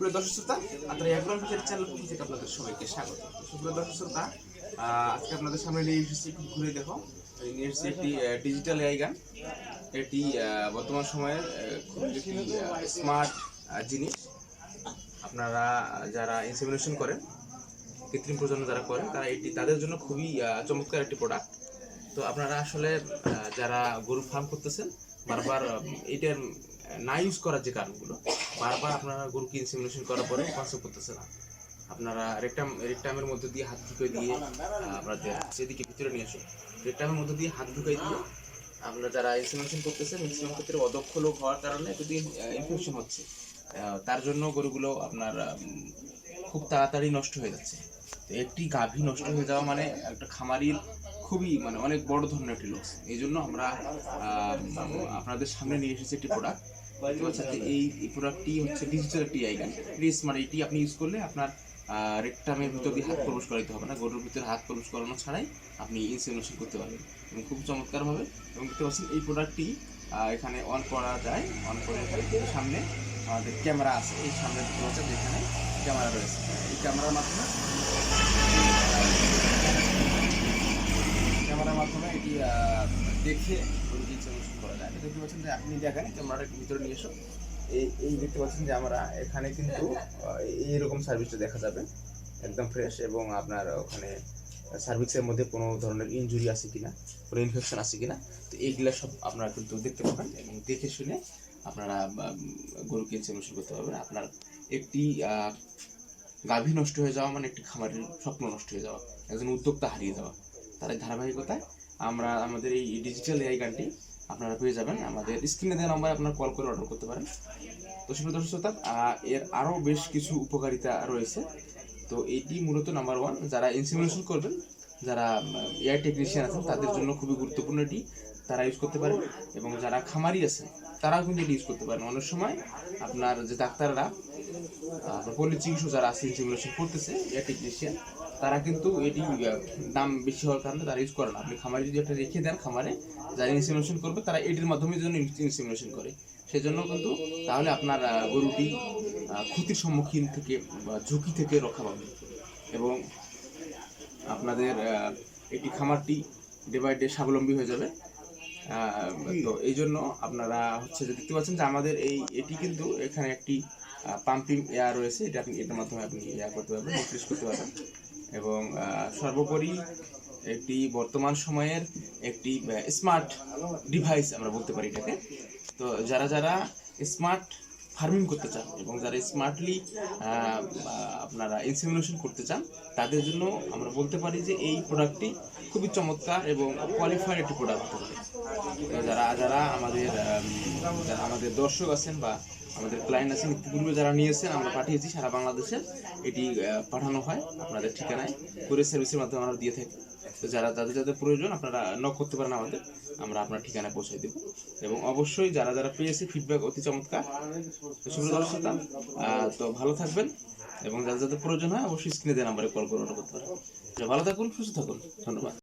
শ্রোতা আপনারা এগ্রো অফিসের চ্যানেল পক্ষ থেকে আপনাদের সবাইকে স্বাগত। সুপ্রিয় দর্শক শ্রোতা আজকে আপনাদের সামনে নিয়ে এসেছি ঘুরে দেখো নিয়ে এসেছি একটি ডিজিটাল এআই এটি বর্তমান সময়ের খুব একটি স্মার্ট জিনিস। আপনারা যারা ইনসেমিনেশন করেন, কৃত্রিম প্রজনন যারা করেন, তারা এটি, তাদের জন্য খুবই চমৎকার একটি প্রোডাক্ট তো আপনারা আসলে যারা গরু ফার্ম করতেছেন বারবার এটার না ইউজ করার যে কারণগুলো, বারবার আপনারা গরুকে ইনসেমিনেশন করার পরে কনসেপ্ট করতেছে না। আপনারা রেকটাম রেকটামের মধ্যে দিয়ে হাত ঢুকে দিয়ে আপনাদের সেদিকে ভিতরে নিয়ে আসুন। রেকটামের মধ্যে দিয়ে হাত ঢুকাই দিয়ে আপনারা যারা ইনসেমিনেশন করতেছেন ম্যাক্সিমাম ক্ষেত্রে অদক্ষ লোক হওয়ার কারণে যদি ইনফেকশন হচ্ছে। তার জন্য গরুগুলো আপনার খুব তাড়াতাড়ি নষ্ট হয়ে যাচ্ছে। একটি গাভী নষ্ট হয়ে যাওয়া মানে একটা খামারির খুবই মানে অনেক বড় ধরনের একটি লস এই জন্য আমরা আপনাদের সামনে নিয়ে এসেছি একটি প্রোডাক্ট পাচ্ছেন এই প্রোডাক্টটি হচ্ছে ডিজিটাল একটি আইগান স্মার্ট এটি আপনি ইউজ করলে আপনার রেকটামের ভিতর দিয়ে হাত প্রবেশ করাইতে হবে না, গরুর ভিতরে হাত প্রবেশ করানো ছাড়াই আপনি ইনসেমিনেশন করতে পারবেন এবং খুব চমৎকারভাবে। এবং দেখতে পাচ্ছেন এই প্রোডাক্টটি এখানে অন করা যায় অন করে সামনে আমাদের ক্যামেরা আছে। এই সামনে দেখতে পাচ্ছেন ক্যামেরা রয়েছে। এই ক্যামেরার মাধ্যমে আহ, দেখে গরুকে ইনসেমিনেশন করা যায়। দেখতে পাচ্ছেন যে আপনি দেখেন ক্যামেরাটা ভিতরে নিয়ে এসো। এই এই দেখতে পাচ্ছেন যে আমরা এখানে কিন্তু এইরকম সার্ভিসটা দেখা যাবে একদম ফ্রেশ এবং আপনার ওখানে সার্ভিসের মধ্যে কোনো ধরনের ইনজুরি আছে কিনা কোনো ইনফেকশন আছে কিনা তো এইগুলা সব আপনারা কিন্তু দেখতে পাবেন এবং দেখে শুনে আপনারা গরুকে ইনসেমিনেশন করতে পারবেন। আপনার একটি গাভী নষ্ট হয়ে যাওয়া মানে একটি খামারের স্বপ্ন নষ্ট হয়ে যাওয়া একজন উদ্যোক্তা হারিয়ে যাওয়া। তার ধারাবাহিকতায় আমরা আমাদের এই ডিজিটাল এআই গানটি আপনারা পেয়ে যাবেন। আমাদের স্ক্রিনে দেওয়া নম্বরে আপনারা কল করে অর্ডার করতে পারেন। তো সুপ্রিয় দর্শক শ্রোতা, এর আরও বেশ কিছু উপকারিতা রয়েছে। তো এটি মূলত নাম্বার ওয়ান যারা ইনসিমিনেশন করবেন যারা এয়ার টেকনিশিয়ান আছেন, তাদের জন্য খুবই গুরুত্বপূর্ণ এটি। তারা ইউজ করতে পারেন এবং যারা খামারি আছেন, তারাও কিন্তু এটি ইউজ করতে পারেন। অনেক সময় আপনার যে ডাক্তাররা পল্লী চিকিৎসক যারা আছে ইনসিমিনেশন করতেছে এআই টেকনিশিয়ান তারা কিন্তু এটি দাম বেশি হওয়ার কারণে তারা ইউজ করে না। আপনি খামারে যদি একটা রেখে দেন খামারে যারা ইনসিমিনেশন করবে, তারা এটির মাধ্যমে যেন ইনসিমিনেশন করে। সেজন্য কিন্তু তাহলে আপনার গরুটি ক্ষতির সম্মুখীন থেকে বা ঝুঁকি থেকে রক্ষা পাবে। এবং আপনাদের এটি খামারটি ডে বাই ডে স্বাবলম্বী হয়ে যাবে। তো এই জন্য আপনারা হচ্ছে যে দেখতে পাচ্ছেন যে আমাদের এই এটি কিন্তু এখানে একটি পাম্পিং এয়ার রয়েছে। এটা আপনি এটার মাধ্যমে আপনি ইয়া করতে পারবেন ইনক্রিজ করতে পারবেন। এবং সর্বোপরি একটি বর্তমান সময়ের একটি স্মার্ট ডিভাইস আমরা বলতে পারি এটাকে। তো যারা যারা স্মার্ট ফার্মিং করতে চান এবং যারা স্মার্টলি আপনারা ইনসেমিনেশন করতে চান, তাদের জন্য আমরা বলতে পারি যে এই প্রোডাক্টটি খুবই চমৎকার এবং কোয়ালিফাইড একটি প্রোডাক্ট যারা যারা আমাদের যারা আমাদের দর্শক আছেন বা আমাদের ক্লায়েন্ট আছেন ইতিপূর্বে যারা নিয়েছেন, আমরা পাঠিয়েছি, সারা বাংলাদেশে এটি পাঠানো হয় আপনাদের ঠিকানায়। কুরিয়ার সার্ভিসের মাধ্যমে আমরা দিয়ে থাকি। তো যারা, যাদের যাদের প্রয়োজন আপনারা নক করতে পারেন আমাদের, আমরা আপনার ঠিকানায় পৌঁছে দেব। এবং অবশ্যই যারা যারা পেয়েছে ফিডব্যাক অতি চমৎকার। তো সুপ্রিয় তো ভালো থাকবেন। এবং যাদের যাদের প্রয়োজন হয় অবশ্যই স্ক্রিনে দেওয়া নাম্বারে কল করে order করতে পারেন। ভালো থাকুন, সুস্থ থাকুন। ধন্যবাদ।